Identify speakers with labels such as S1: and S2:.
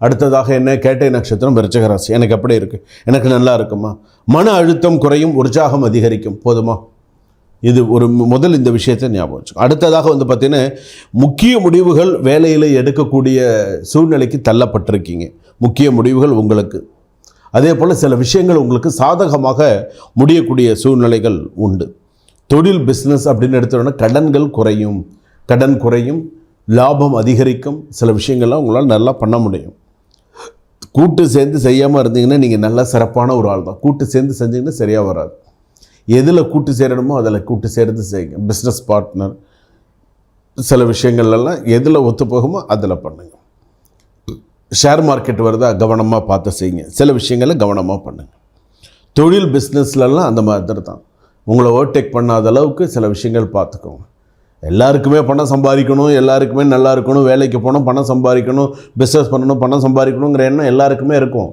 S1: அடுத்ததாக என்ன? கேட்டை நட்சத்திரம் விருச்சகராசி எனக்கு எப்படி இருக்குது எனக்கு நல்லா இருக்குமா? மன அழுத்தம் குறையும் உற்சாகம் அதிகரிக்கும். போதுமா? இது ஒரு முதல் இந்த விஷயத்தை ஞாபகம் வச்சுக்கோ. அடுத்ததாக வந்து பார்த்தீங்கன்னா முக்கிய முடிவுகள் வேலையில் எடுக்கக்கூடிய சூழ்நிலைக்கு தள்ளப்பட்டிருக்கீங்க. முக்கிய முடிவுகள் உங்களுக்கு. அதே போல் சில விஷயங்கள் உங்களுக்கு சாதகமாக முடியக்கூடிய சூழ்நிலைகள் உண்டு. தொழில் பிஸ்னஸ் அப்படின்னு எடுத்தோன்னா கடன்கள் குறையும். கடன் குறையும் லாபம் அதிகரிக்கும். சில விஷயங்கள்லாம் உங்களால் நல்லா பண்ண முடியும். கூட்டு சேர்ந்து செய்யாமல் இருந்தீங்கன்னா நீங்கள் நல்லா சிறப்பான ஒரு ஆள் தான் கூட்டு சேர்ந்து செஞ்சீங்கன்னா சரியாக வராது. எதில் கூட்டு சேரணுமோ அதில் கூட்டு சேர்ந்து செய்யுங்க. பிஸ்னஸ் பார்ட்னர் சில விஷயங்கள்லாம் எதில் ஒத்து போகுமோ அதில் பண்ணுங்கள் ஷேர் மார்க்கெட் வருதா கவனமாக பார்த்து செய்யுங்க. சில விஷயங்களை கவனமாக பண்ணுங்கள் தொழில் பிஸ்னஸ்லலாம் அந்த மாதிரி தான் உங்களை ஓவர்டேக் பண்ணாத அளவுக்கு சில விஷயங்கள் பார்த்துக்கோங்க. எல்லாருக்குமே பணம் சம்பாதிக்கணும் எல்லாருக்குமே நல்லா இருக்கணும் வேலைக்கு போகணும் பணம் சம்பாதிக்கணும் பிஸ்னஸ் பண்ணணும் பணம் சம்பாதிக்கணுங்கிற எண்ணம் எல்லாருக்குமே இருக்கும்.